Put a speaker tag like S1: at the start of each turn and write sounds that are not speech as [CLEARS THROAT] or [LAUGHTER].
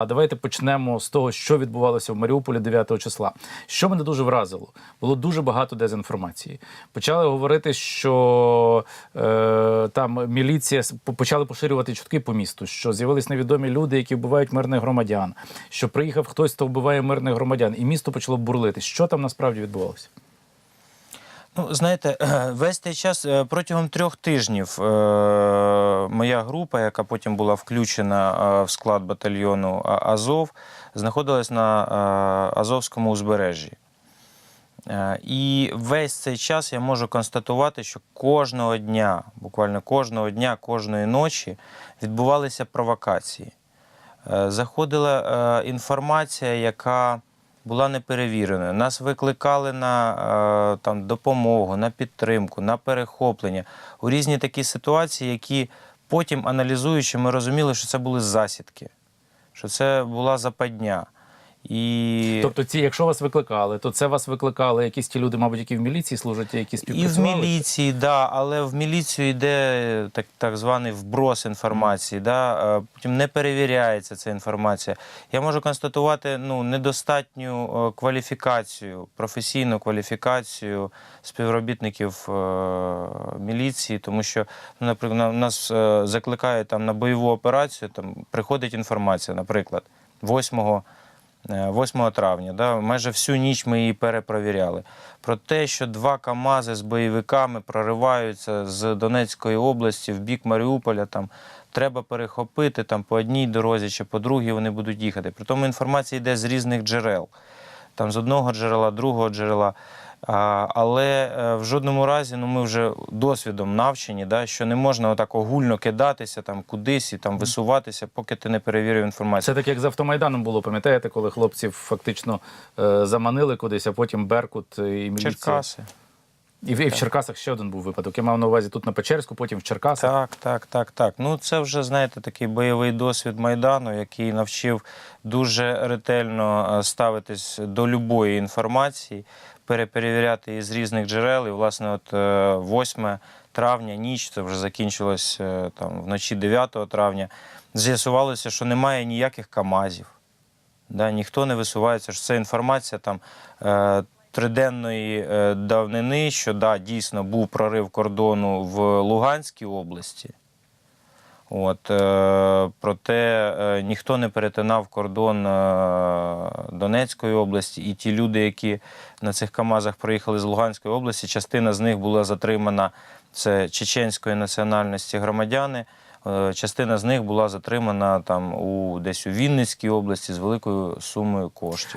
S1: А давайте почнемо з того, що відбувалося в Маріуполі 9 числа. Що мене дуже вразило, було дуже багато дезінформації. Почали говорити, що е, там міліція почали поширювати чутки по місту, що з'явились невідомі люди, які вбивають мирних громадян. Що приїхав хтось, хто вбиває мирних громадян, і місто почало бурлити. Що там насправді відбувалося?
S2: Ну, знаєте, [CLEARS THROAT] весь цей час е, протягом трьох тижнів е, моя група, яка потім була включена е, в склад батальйону Азов, знаходилась на Азовському узбережжі. І весь цей час я можу констатувати, що кожного дня, буквально кожного дня, кожної ночі відбувалися провокації. Заходила інформація, яка була неперевіреною. Нас викликали на е, там, допомогу, на підтримку, на перехоплення у різні такі ситуації, які потім, аналізуючи, ми розуміли, що це були засідки, що це була западня. І...
S1: Тобто, ці, якщо вас викликали, то це вас викликали якісь ті люди, мабуть, які в міліції служать, які
S2: І в
S1: співпрацювали?
S2: міліції, да, але в міліцію йде так, так званий вброс інформації. Да, е, потім не перевіряється ця інформація. Я можу констатувати ну, недостатню е, кваліфікацію, професійну кваліфікацію співробітників е, міліції, тому що, ну, наприклад, на- нас закликають там, на бойову операцію, там приходить інформація, наприклад, 8 Е, 8 травня. Да, майже всю ніч ми її перепровіряли. Про те, що два КАМАЗи з бойовиками прориваються з Донецької області в бік Маріуполя, там треба перехопити там, по одній дорозі чи по другій вони будуть їхати. При тому інформація йде з різних джерел. Там з одного джерела, другого джерела. Але е, в жодному разі ну, ми вже досвідом навчені, да, що не можна отак огульно кидатися там, кудись і там, висуватися, поки ти не перевірив інформацію.
S1: Це так, як з автомайданом було, пам'ятаєте, коли хлопців фактично е, заманили кудись, а потім Беркут і міліція.
S2: Черкаси.
S1: І в, і в Черкасах ще один був випадок. Я мав на увазі тут на Печерську, потім в Черкасах.
S2: Так, так, так, так. Ну це вже знаєте такий бойовий досвід майдану, який навчив дуже ретельно е, ставитись до любої інформації, переперевіряти її з різних джерел. І, власне, от е, 8 травня, ніч, це вже закінчилось е, там вночі 9 травня. З'ясувалося, що немає ніяких камазів. Да, ніхто не висувається, що це інформація там е, триденної е, давнини, що да, дійсно був прорив кордону в Луганській області. От, е, проте е, ніхто не перетинав кордон е, Донецької області, і ті люди, які на цих КАМАЗах приїхали з Луганської області, частина з них була затримана це чеченської національності громадяни. Е, Частина з них була затримана там у десь у Вінницькій області з великою сумою коштів.